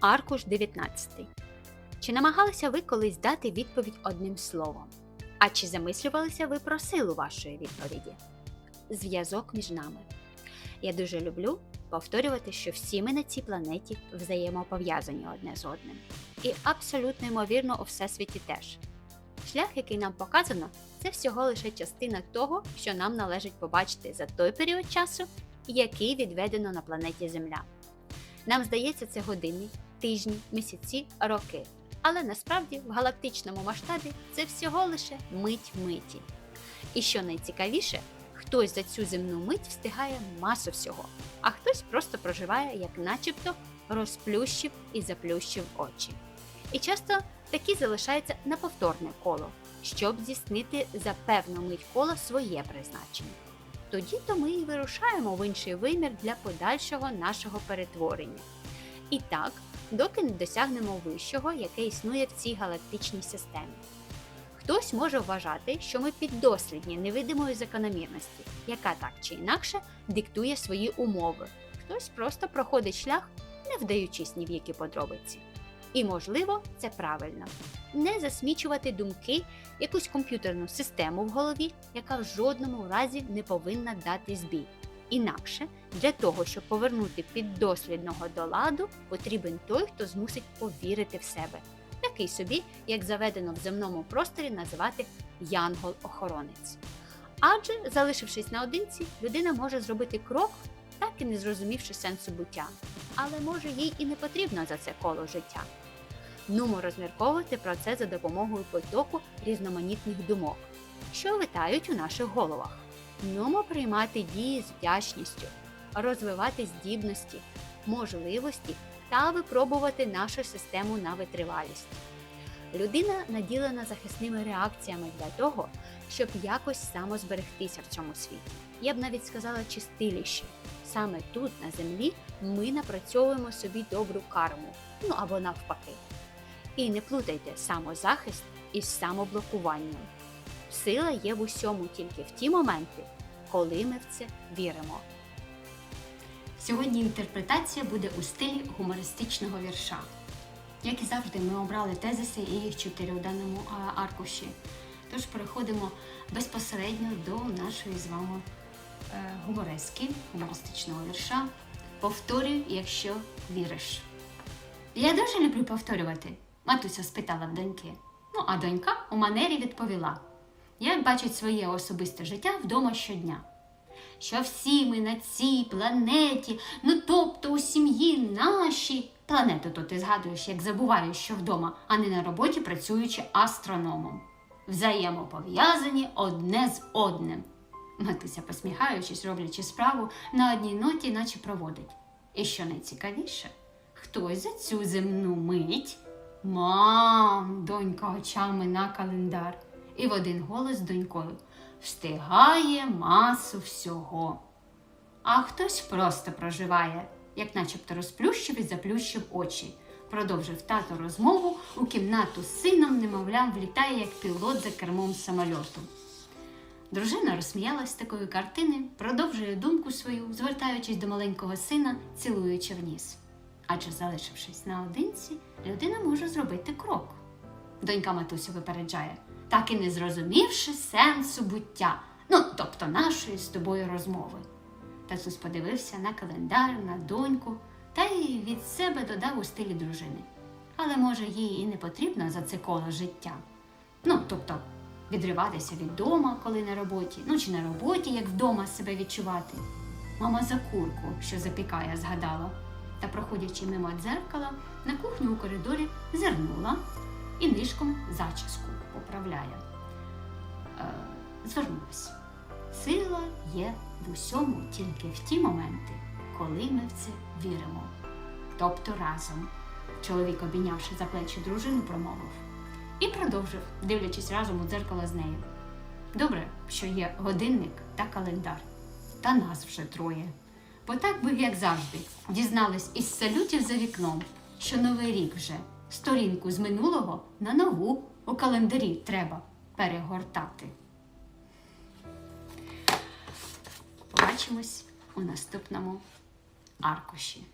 Аркуш 19. Чи намагалися ви колись дати відповідь одним словом? А чи замислювалися ви про силу вашої відповіді? Зв'язок між нами. Я дуже люблю повторювати, що всі ми на цій планеті взаємопов'язані одне з одним. І абсолютно ймовірно у всесвіті теж. Шлях, який нам показано, це всього лише частина того, що нам належить побачити за той період часу, який відведено на планеті Земля. Нам здається, це години, тижні, місяці, роки. Але насправді в галактичному масштабі це всього лише мить миті. І що найцікавіше, хтось за цю земну мить встигає масу всього, а хтось просто проживає, як начебто розплющив і заплющив очі. І часто такі залишаються на повторне коло, щоб здійснити за певну мить кола своє призначення. Тоді то ми і вирушаємо в інший вимір для подальшого нашого перетворення. І так, доки не досягнемо вищого, яке існує в цій галактичній системі. Хтось може вважати, що ми піддослідні невидимої закономірності, яка так чи інакше диктує свої умови. Хтось просто проходить шлях, не вдаючись ні в які подробиці. І, можливо, це правильно не засмічувати думки, якусь комп'ютерну систему в голові, яка в жодному разі не повинна дати збій. Інакше для того, щоб повернути піддослідного до ладу, потрібен той, хто змусить повірити в себе, такий собі, як заведено в земному просторі називати янгол-охоронець. Адже, залишившись наодинці, людина може зробити крок, так і не зрозумівши сенсу буття. Але може їй і не потрібно за це коло життя. Нумо розмірковувати про це за допомогою потоку різноманітних думок, що витають у наших головах. Нумо приймати дії з вдячністю, розвивати здібності, можливості та випробувати нашу систему на витривалість. Людина наділена захисними реакціями для того, щоб якось самозберегтися в цьому світі. Я б навіть сказала чистиліше. Саме тут, на землі, ми напрацьовуємо собі добру карму, ну або навпаки. І не плутайте самозахист із самоблокуванням. Сила є в усьому тільки в ті моменти, коли ми в це віримо. Сьогодні інтерпретація буде у стилі гумористичного вірша. Як і завжди, ми обрали тезиси і їх чотири у даному аркуші. Тож переходимо безпосередньо до нашої з вами е, гуморески, гумористичного вірша. Повторюй, якщо віриш. Я дуже люблю повторювати, матуся спитала в доньки. Ну, а донька у манері відповіла: як бачить своє особисте життя вдома щодня що всі ми на цій планеті, ну тобто у сім'ї нашій. Планету то ти згадуєш, як забуваєш, що вдома, а не на роботі працюючи астрономом. Взаємопов'язані одне з одним. Матуся, посміхаючись, роблячи справу, на одній ноті, наче проводить. І що найцікавіше, хтось за цю земну мить. Мам, донька очами на календар. І в один голос з донькою встигає масу всього. А хтось просто проживає, як начебто розплющив і заплющив очі. Продовжив тато розмову у кімнату з сином, немовля, влітає, як пілот за кермом самольоту. Дружина розсміялась такої картини, продовжує думку свою, звертаючись до маленького сина, цілуючи в ніс. Адже, залишившись наодинці, людина може зробити крок. Донька матусю випереджає, так і не зрозумівши сенсу буття, ну, тобто нашої з тобою розмови. Татус подивився на календар, на доньку та й від себе додав у стилі дружини. Але, може, їй і не потрібно за це коло життя. Ну, тобто, відриватися від дома, коли на роботі, ну чи на роботі, як вдома себе відчувати. Мама за курку, що запікає, згадала, та, проходячи мимо дзеркала, на кухню у коридорі зернула і нишком зачіску поправляє. Е. Сила є в усьому тільки в ті моменти, коли ми в це віримо. Тобто разом. Чоловік, обійнявши за плечі дружину, промовив і продовжив, дивлячись разом у дзеркало з нею. Добре, що є годинник та календар, та нас вже троє. Бо так би, як завжди, дізнались із салютів за вікном, що новий рік вже сторінку з минулого на нову у календарі треба перегортати. Побачимось у наступному аркуші.